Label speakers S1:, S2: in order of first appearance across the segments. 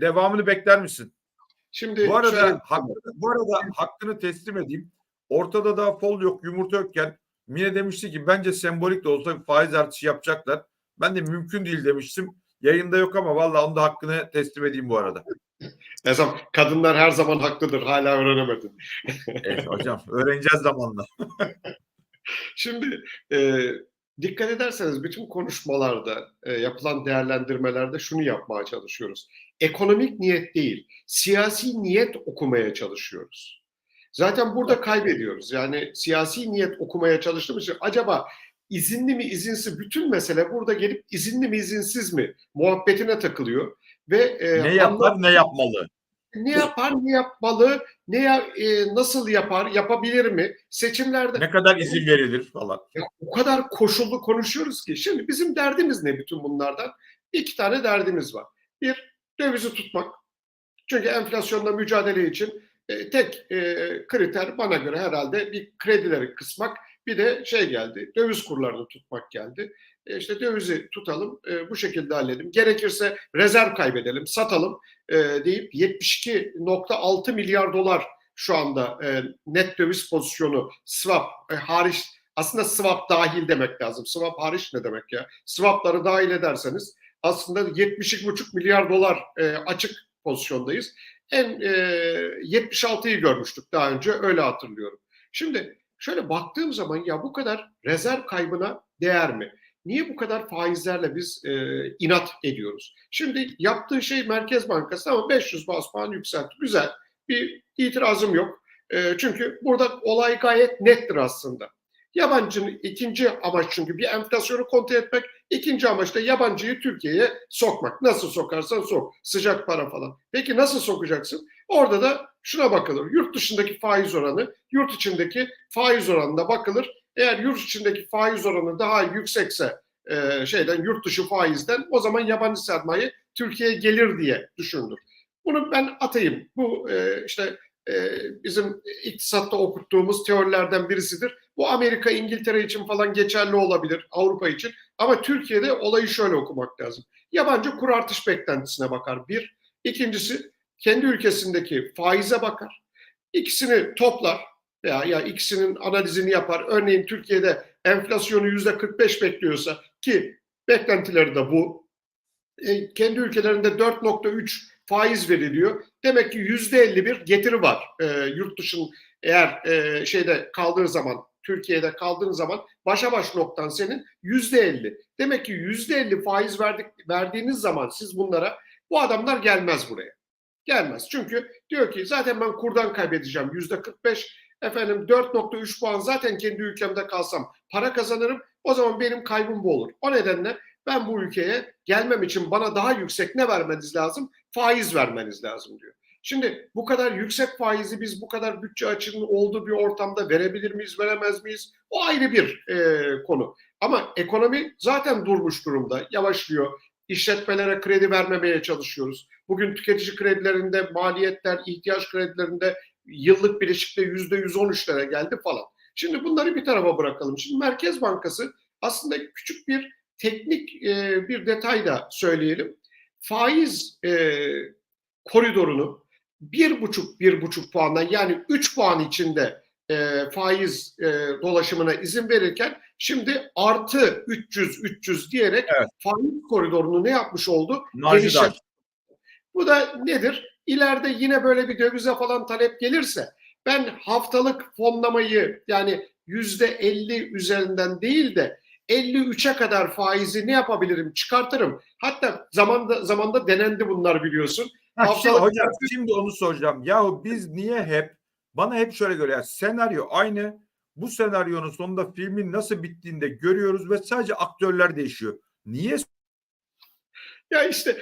S1: devamını bekler misin?
S2: Şimdi
S1: Bu arada
S2: şöyle-
S1: hakkını, bu arada hakkını teslim edeyim. Ortada daha fol yok, yumurta yokken Mine demişti ki bence sembolik de olsa bir faiz artışı yapacaklar. Ben de mümkün değil demiştim. Yayında yok ama vallahi onun da hakkını teslim edeyim bu arada.
S2: Ezam, kadınlar her zaman haklıdır. Hala öğrenemedin.
S1: Evet hocam öğreneceğiz zamanla.
S2: Şimdi e, dikkat ederseniz bütün konuşmalarda, e, yapılan değerlendirmelerde şunu yapmaya çalışıyoruz. Ekonomik niyet değil, siyasi niyet okumaya çalışıyoruz. Zaten burada kaybediyoruz. Yani siyasi niyet okumaya çalıştığımız için acaba izinli mi izinsiz bütün mesele burada gelip izinli mi izinsiz mi muhabbetine takılıyor ve e,
S1: Ne yapar ne yapmalı?
S2: Ne yapar, ne yapmalı, ne e, nasıl yapar, yapabilir mi? Seçimlerde
S1: Ne kadar izin verilir falan.
S2: ya o kadar koşullu konuşuyoruz ki. Şimdi bizim derdimiz ne bütün bunlardan? İki tane derdimiz var. Bir, dövizi tutmak. Çünkü enflasyonla mücadele için e, tek e, kriter bana göre herhalde bir kredileri kısmak. Bir de şey geldi, döviz kurlarını tutmak geldi. E, işte dövizi tutalım, e, bu şekilde halledelim. Gerekirse rezerv kaybedelim, satalım e, deyip 72.6 milyar dolar şu anda e, net döviz pozisyonu swap e, hariç aslında swap dahil demek lazım. Swap hariç ne demek ya? Swapları dahil ederseniz aslında 72,5 milyar dolar e, açık pozisyondayız. En e, 76'yı görmüştük daha önce öyle hatırlıyorum. Şimdi şöyle baktığım zaman ya bu kadar rezerv kaybına değer mi? Niye bu kadar faizlerle biz e, inat ediyoruz? Şimdi yaptığı şey Merkez Bankası ama 500 bas puan yükseltti. Güzel. Bir itirazım yok. E, çünkü burada olay gayet nettir aslında. Yabancının ikinci amaç çünkü bir enflasyonu kontrol etmek, ikinci amaç da yabancıyı Türkiye'ye sokmak. Nasıl sokarsan sok, sıcak para falan. Peki nasıl sokacaksın? Orada da şuna bakılır. Yurt dışındaki faiz oranı, yurt içindeki faiz oranına bakılır. Eğer yurt içindeki faiz oranı daha yüksekse e, şeyden yurt dışı faizden o zaman yabancı sermaye Türkiye'ye gelir diye düşünülür. Bunu ben atayım. Bu e, işte e, bizim iktisatta okuttuğumuz teorilerden birisidir. Bu Amerika, İngiltere için falan geçerli olabilir, Avrupa için. Ama Türkiye'de olayı şöyle okumak lazım. Yabancı kur artış beklentisine bakar bir. İkincisi kendi ülkesindeki faize bakar. İkisini toplar veya ya ikisinin analizini yapar. Örneğin Türkiye'de enflasyonu yüzde 45 bekliyorsa ki beklentileri de bu. E, kendi ülkelerinde 4.3 faiz veriliyor. Demek ki yüzde 51 getiri var. E, yurt dışının eğer e, şeyde kaldığı zaman Türkiye'de kaldığın zaman başa baş noktan senin yüzde 50. Demek ki yüzde 50 faiz verdik, verdiğiniz zaman siz bunlara bu adamlar gelmez buraya. Gelmez. Çünkü diyor ki zaten ben kurdan kaybedeceğim yüzde 45 efendim 4.3 puan zaten kendi ülkemde kalsam para kazanırım. O zaman benim kaybım bu olur. O nedenle ben bu ülkeye gelmem için bana daha yüksek ne vermeniz lazım? Faiz vermeniz lazım diyor. Şimdi bu kadar yüksek faizi biz bu kadar bütçe açığının olduğu bir ortamda verebilir miyiz, veremez miyiz? O ayrı bir e, konu. Ama ekonomi zaten durmuş durumda, yavaşlıyor. İşletmelere kredi vermemeye çalışıyoruz. Bugün tüketici kredilerinde, maliyetler, ihtiyaç kredilerinde yıllık bileşikte yüzde 113'lere geldi falan. Şimdi bunları bir tarafa bırakalım. Şimdi Merkez Bankası aslında küçük bir teknik e, bir detay da söyleyelim. Faiz e, koridorunu bir buçuk bir buçuk puandan yani üç puan içinde e, faiz e, dolaşımına izin verirken şimdi artı 300 300 diyerek
S1: Evet.
S2: faiz koridorunu ne yapmış oldu? Genişlet-. Bu da nedir? İleride yine böyle bir dövize falan talep gelirse ben haftalık fonlamayı yani yüzde 50 üzerinden değil de 53'e kadar faizi ne yapabilirim? Çıkartırım. Hatta zamanda zamanda denendi bunlar biliyorsun.
S1: Ha,
S2: Haftalık-
S1: şimdi, hocam şimdi onu soracağım. Yahu biz niye hep bana hep şöyle göre yani senaryo aynı. Bu senaryonun sonunda filmin nasıl bittiğinde görüyoruz ve sadece aktörler değişiyor. Niye
S2: Ya işte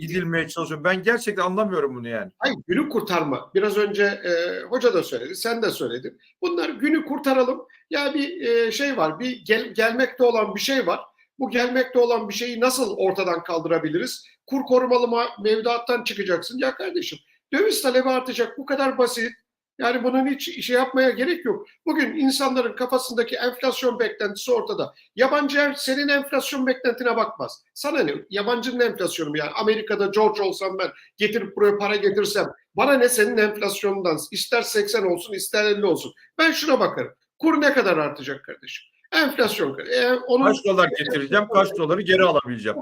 S1: gidilmeye çalışıyor? Ben gerçekten anlamıyorum bunu yani.
S2: Hayır, günü kurtarma. Biraz önce e, hoca da söyledi, sen de söyledin. Bunlar günü kurtaralım. Ya bir e, şey var, bir gel, gelmekte olan bir şey var. Bu gelmekte olan bir şeyi nasıl ortadan kaldırabiliriz? Kur korumalı ma- mevduattan çıkacaksın. Ya kardeşim, döviz talebi artacak. Bu kadar basit. Yani bunun hiç şey yapmaya gerek yok. Bugün insanların kafasındaki enflasyon beklentisi ortada. Yabancı senin enflasyon beklentine bakmaz. Sana ne? Yabancının enflasyonu mu yani? Amerika'da George olsam ben getirip buraya para getirsem bana ne senin enflasyonundan? İster 80 olsun ister 50 olsun. Ben şuna bakarım. Kur ne kadar artacak kardeşim? Enflasyon. E, onun
S1: Kaç dolar getireceğim, kaç doları geri alabileceğim.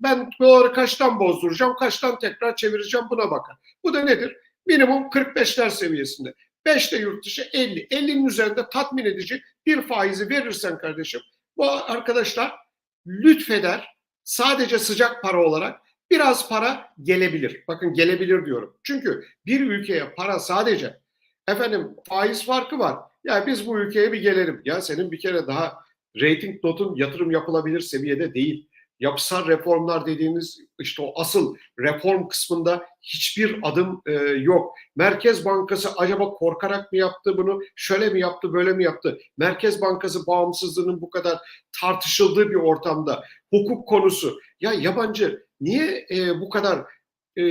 S2: Ben doları kaçtan bozduracağım, kaçtan tekrar çevireceğim buna bakar. Bu da nedir? Minimum 45'ler seviyesinde. 5 de yurt dışı 50. 50'nin üzerinde tatmin edici bir faizi verirsen kardeşim bu arkadaşlar lütfeder sadece sıcak para olarak biraz para gelebilir. Bakın gelebilir diyorum. Çünkü bir ülkeye para sadece efendim faiz farkı var. Ya biz bu ülkeye bir gelelim. Ya senin bir kere daha rating notun yatırım yapılabilir seviyede değil. Yapısal reformlar dediğimiz işte o asıl reform kısmında hiçbir adım e, yok. Merkez Bankası acaba korkarak mı yaptı bunu? Şöyle mi yaptı, böyle mi yaptı? Merkez Bankası bağımsızlığının bu kadar tartışıldığı bir ortamda hukuk konusu. Ya yabancı niye e, bu kadar e,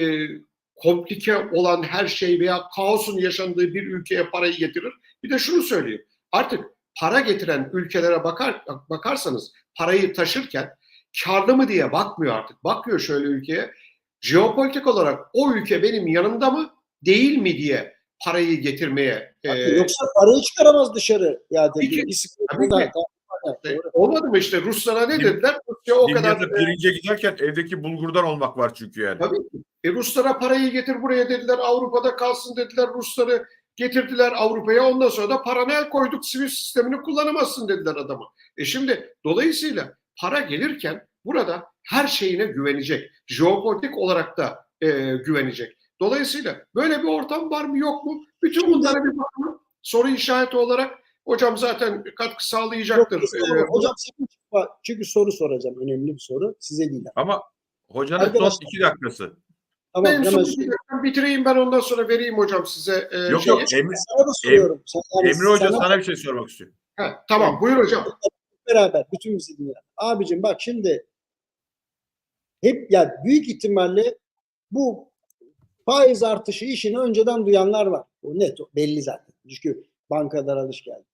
S2: komplike olan her şey veya kaosun yaşandığı bir ülkeye parayı getirir? Bir de şunu söyleyeyim. Artık para getiren ülkelere bakar bakarsanız parayı taşırken karlı mı diye bakmıyor artık. Bakıyor şöyle ülkeye. Jeopolitik olarak o ülke benim yanımda mı değil mi diye parayı getirmeye e,
S3: Yoksa parayı çıkaramaz dışarı. Ya dedi.
S2: Peki,
S3: bir sıkıntı
S2: tabii
S3: da-
S2: ki. E, olmadı mı işte Ruslara ne dediler? Rusya o kadar
S1: Dünyada pirince giderken evdeki bulgurdan olmak var çünkü yani.
S2: Tabii ki. E, Ruslara parayı getir buraya dediler. Avrupa'da kalsın dediler. Rusları getirdiler Avrupa'ya. Ondan sonra da parana el koyduk. Sivil sistemini kullanamazsın dediler adama. E şimdi dolayısıyla para gelirken burada her şeyine güvenecek. Jeopolitik olarak da e, güvenecek. Dolayısıyla böyle bir ortam var mı yok mu? Bütün bunlara bir bakalım. Soru işareti olarak hocam zaten katkı sağlayacaktır.
S3: Yok, estağfurullah.
S2: E,
S3: Hocam. Çünkü soru soracağım. Önemli bir soru. Size değil.
S1: Ama hocanın son
S3: Arkadaşlar-
S1: iki dakikası.
S3: Tamam
S2: benim
S3: hemen söyleyeyim.
S2: bitireyim ben ondan sonra vereyim hocam size. e,
S1: Yok
S2: şeyi.
S1: yok Emre,
S3: Sana da soruyorum. Sen- yani
S1: Emre Hoca
S3: sana
S1: sana bir şey sormak istiyor.
S2: Ha, tamam buyur hocam.
S3: beraber bütün bizi dinleyen. Abicim bak şimdi hep ya büyük ihtimalle bu faiz artışı işini önceden duyanlar var. O net o belli zaten. Çünkü bankalar alış geldi.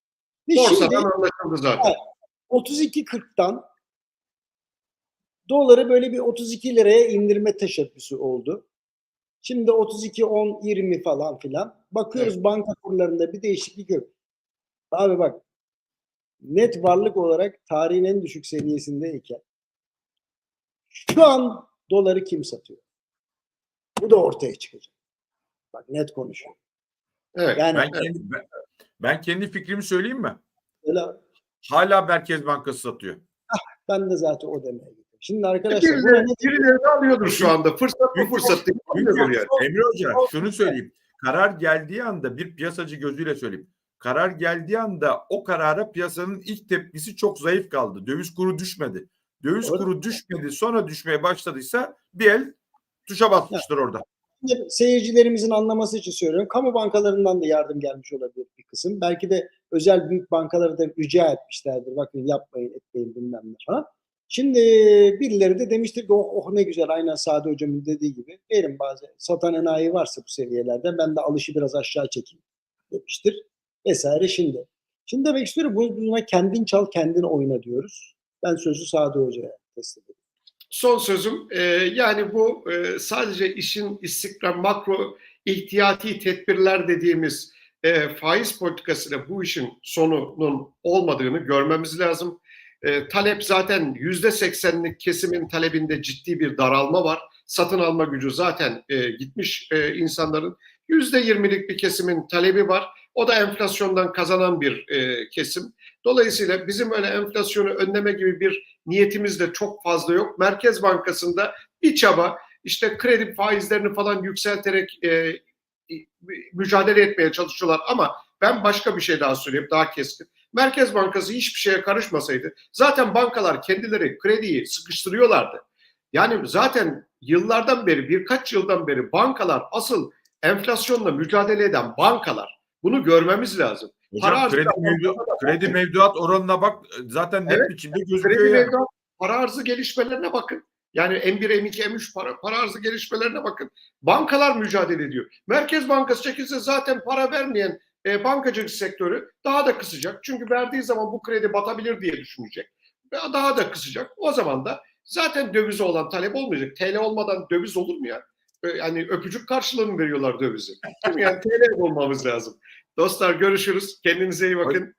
S3: Ve
S2: Borsadan anlaşıldı zaten.
S3: 32.40'tan doları böyle bir 32 liraya indirme teşebbüsü oldu. Şimdi 32 10 20 falan filan. Bakıyoruz banka kurlarında bir değişiklik yok. Abi bak net varlık olarak tarihin en düşük seviyesindeyken şu an doları kim satıyor? Bu da ortaya çıkacak. Bak net konuşuyor.
S2: Evet.
S3: Yani
S1: Ben kendi, ben, ben kendi fikrimi söyleyeyim mi?
S3: öyle
S1: Hala Merkez Bankası satıyor.
S3: ben de zaten o demeye gidiyorum. Şimdi arkadaşlar buna
S2: Birileri,
S3: ne
S2: birileri de alıyordur şu anda. Fırsat bu fırsat değil. Yani.
S1: Emre Hoca şunu söyleyeyim. Karar geldiği anda bir piyasacı gözüyle söyleyeyim. Karar geldiği anda o karara piyasanın ilk tepkisi çok zayıf kaldı. Döviz kuru düşmedi. Döviz
S3: Doğru.
S1: kuru düşmedi sonra düşmeye başladıysa bir el tuşa basmıştır orada.
S3: Seyircilerimizin anlaması için söylüyorum. Kamu bankalarından da yardım gelmiş olabilir bir kısım. Belki de özel büyük bankaları da rica etmişlerdir. Bakın yapmayın, etmeyin bilmem ne falan. Şimdi birileri de demiştir ki oh, oh ne güzel aynen Sadi Hocam'ın dediği gibi. Verin bazı satan enayi varsa bu seviyelerde ben de alışı biraz aşağı çekeyim demiştir. Vesaire şimdi. Şimdi demek istiyorum bu- buna kendin çal kendin oyna diyoruz. Ben sözü Sadi Hoca'ya teslim ediyorum.
S2: Son sözüm e, yani bu e, sadece işin istikrar makro ihtiyati tedbirler dediğimiz e, faiz politikasıyla bu işin sonunun olmadığını görmemiz lazım. E, talep zaten yüzde seksenlik kesimin talebinde ciddi bir daralma var. Satın alma gücü zaten e, gitmiş e, insanların. Yüzde yirmilik bir kesimin talebi var. O da enflasyondan kazanan bir e, kesim. Dolayısıyla bizim öyle enflasyonu önleme gibi bir niyetimiz de çok fazla yok. Merkez Bankası'nda bir çaba işte kredi faizlerini falan yükselterek e, mücadele etmeye çalışıyorlar ama ben başka bir şey daha söyleyeyim daha keskin. Merkez Bankası hiçbir şeye karışmasaydı zaten bankalar kendileri krediyi sıkıştırıyorlardı. Yani zaten yıllardan beri birkaç yıldan beri bankalar asıl enflasyonla mücadele eden bankalar. Bunu görmemiz lazım.
S1: Hocam
S2: Para
S1: kredi, mevdu, kredi mevduat oranına bak zaten net
S2: Evet.
S1: biçimde gözüküyor
S2: Kredi
S1: yani.
S2: mevduat para arzı gelişmelerine bakın. Yani M1, M2, M3 para, para arzı gelişmelerine bakın. Bankalar mücadele ediyor. Merkez Bankası çekilse zaten para vermeyen e, bankacılık sektörü daha da kısacak. Çünkü verdiği zaman bu kredi batabilir diye düşünecek. Daha da kısacak. O zaman da zaten dövize olan talep olmayacak. TL olmadan döviz olur mu ya? Yani öpücük karşılığı mı veriyorlar dövizi? Yani TL olmamız lazım. Dostlar görüşürüz. Kendinize iyi bakın.